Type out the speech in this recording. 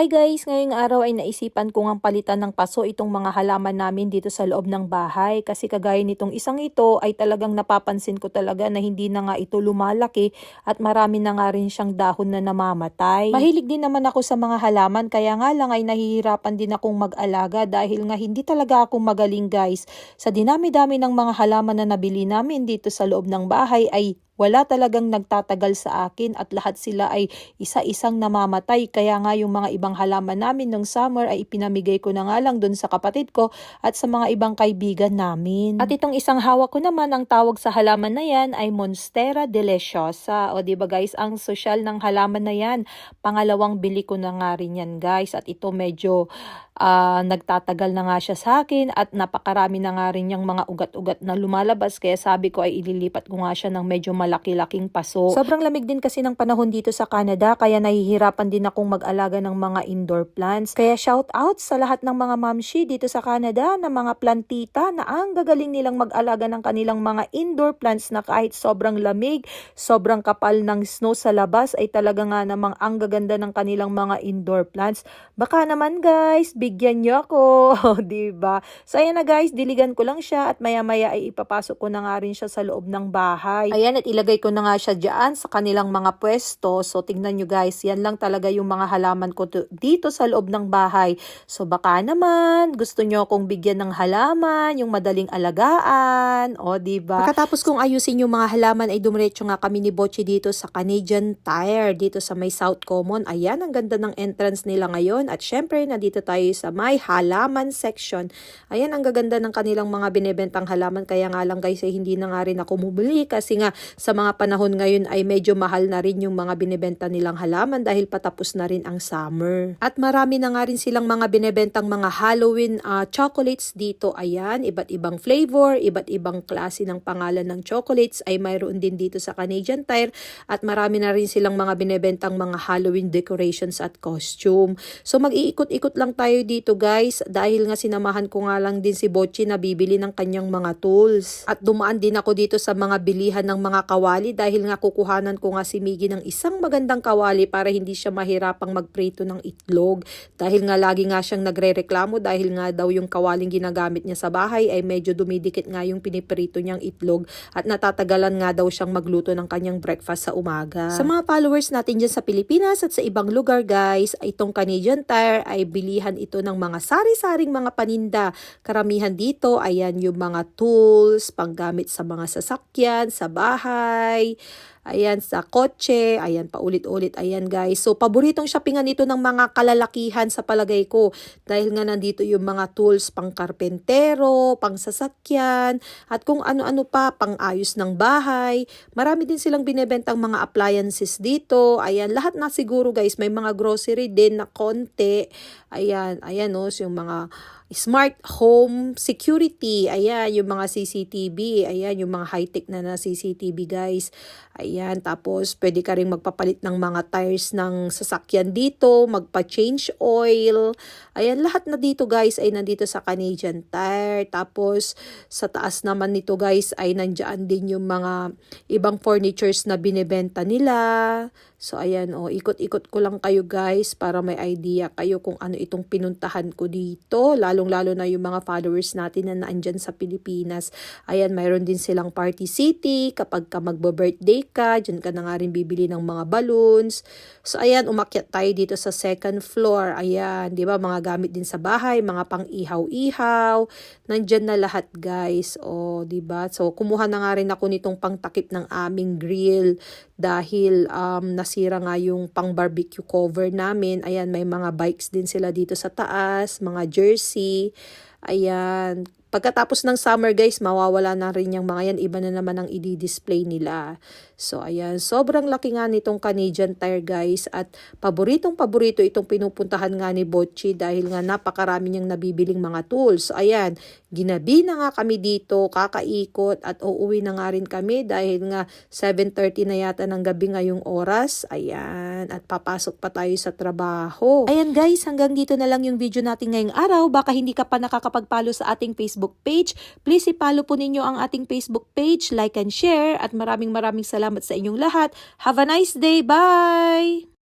Hi guys! Ngayong araw ay naisipan ko ngang palitan ng paso itong mga halaman namin dito sa loob ng bahay. Kasi kagaya nitong isang ito ay talagang napapansin ko talaga na hindi na nga ito lumalaki at marami na nga rin siyang dahon na namamatay. Mahilig din naman ako sa mga halaman kaya nga lang ay nahihirapan din akong mag-alaga dahil nga hindi talaga ako magaling guys. Sa dinami-dami ng mga halaman na nabili namin dito sa loob ng bahay ay wala talagang nagtatagal sa akin at lahat sila ay isa-isang namamatay. Kaya nga yung mga ibang halaman namin nung summer ay ipinamigay ko na nga lang dun sa kapatid ko at sa mga ibang kaibigan namin. At itong isang hawak ko naman, ang tawag sa halaman na yan ay Monstera deliciosa. O ba guys, ang sosyal ng halaman na yan. Pangalawang bili ko na nga rin yan guys. At ito medyo ah, nagtatagal na nga siya sa akin at napakarami na nga rin yung mga ugat-ugat na lumalabas. Kaya sabi ko ay ililipat ko nga siya ng medyo malaki-laking paso. Sobrang lamig din kasi ng panahon dito sa Canada kaya nahihirapan din akong mag-alaga ng mga indoor plants. Kaya shout out sa lahat ng mga mamshi dito sa Canada na mga plantita na ang gagaling nilang mag-alaga ng kanilang mga indoor plants na kahit sobrang lamig, sobrang kapal ng snow sa labas ay talaga nga namang ang gaganda ng kanilang mga indoor plants. Baka naman guys, bigyan nyo ako, 'di ba? So ayan na guys, diligan ko lang siya at maya-maya ay ipapasok ko na nga rin siya sa loob ng bahay. Ayan at ilagay ko na nga siya diyan sa kanilang mga pwesto. So tingnan nyo guys, yan lang talaga yung mga halaman ko to- dito sa loob ng bahay. So baka naman gusto nyo akong bigyan ng halaman, yung madaling alagaan, o 'di ba? Pagkatapos kong ayusin yung mga halaman ay dumiretso nga kami ni Bochi dito sa Canadian Tire dito sa may South Common. Ayan ang ganda ng entrance nila ngayon at syempre nandito tayo sa may halaman section. Ayan ang gaganda ng kanilang mga binebentang halaman kaya nga lang guys ay hindi na nga rin ako bumili kasi nga sa mga panahon ngayon ay medyo mahal na rin yung mga binebenta nilang halaman dahil patapos na rin ang summer. At marami na nga rin silang mga binebentang mga Halloween ah, chocolates dito. Ayan, iba't ibang flavor, iba't ibang klase ng pangalan ng chocolates ay mayroon din dito sa Canadian Tire at marami na rin silang mga binebentang mga Halloween decorations at costume. So mag-iikot-ikot lang tayo dito guys dahil nga sinamahan ko nga lang din si Bochi na bibili ng kanyang mga tools. At dumaan din ako dito sa mga bilihan ng mga kawali dahil nga kukuhanan ko nga si Miggy ng isang magandang kawali para hindi siya mahirapang magprito ng itlog. Dahil nga lagi nga siyang nagre-reklamo dahil nga daw yung kawaling ginagamit niya sa bahay ay medyo dumidikit nga yung piniprito niyang itlog at natatagalan nga daw siyang magluto ng kanyang breakfast sa umaga. Sa mga followers natin dyan sa Pilipinas at sa ibang lugar guys, itong Canadian Tire ay bilihan ito ng mga sari-saring mga paninda. Karamihan dito, ayan yung mga tools, panggamit sa mga sasakyan, sa bahay, Ayan, sa kotse. Ayan, paulit-ulit. Ayan, guys. So, paboritong shoppingan ito ng mga kalalakihan sa palagay ko. Dahil nga nandito yung mga tools pang karpentero, pang sasakyan, at kung ano-ano pa, pang ayos ng bahay. Marami din silang binebentang mga appliances dito. Ayan, lahat na siguro, guys. May mga grocery din na konti. Ayan, ayan, no. yung mga smart home security. Ayan, yung mga CCTV. Ayan, yung mga high-tech na na CCTV, guys. Ayan, tapos pwede ka rin magpapalit ng mga tires ng sasakyan dito, magpa-change oil. Ayan, lahat na dito, guys, ay nandito sa Canadian Tire. Tapos, sa taas naman nito, guys, ay nandiyan din yung mga ibang furnitures na binebenta nila. So, ayan, oh, ikot-ikot ko lang kayo, guys, para may idea kayo kung ano itong pinuntahan ko dito. Lalong-lalo na yung mga followers natin na naandyan sa Pilipinas. Ayan, mayroon din silang party city. Kapag ka magbo-birthday ka, dyan ka na nga rin bibili ng mga balloons. So, ayan, umakyat tayo dito sa second floor. Ayan, di ba, mga gamit din sa bahay, mga pang ihaw-ihaw. Nandyan na lahat, guys. O, di ba? So, kumuha na nga rin ako nitong pangtakip ng aming grill dahil um, nasira nga yung pang barbecue cover namin. Ayan, may mga bikes din sila dito sa taas, mga jersey. Ayan, Pagkatapos ng summer guys, mawawala na rin yung mga yan. Iba na naman ang i-display nila. So ayan, sobrang laki nga nitong Canadian Tire guys. At paboritong paborito itong pinupuntahan nga ni Bocci dahil nga napakarami niyang nabibiling mga tools. So ayan, ginabi na nga kami dito, kakaikot at uuwi na nga rin kami dahil nga 7.30 na yata ng gabi ngayong oras. Ayan, at papasok pa tayo sa trabaho. Ayan guys, hanggang dito na lang yung video natin ngayong araw. Baka hindi ka pa nakakapagpalo sa ating Facebook page. Please ipalo po ninyo ang ating Facebook page, like and share. At maraming maraming salamat sa inyong lahat. Have a nice day. Bye!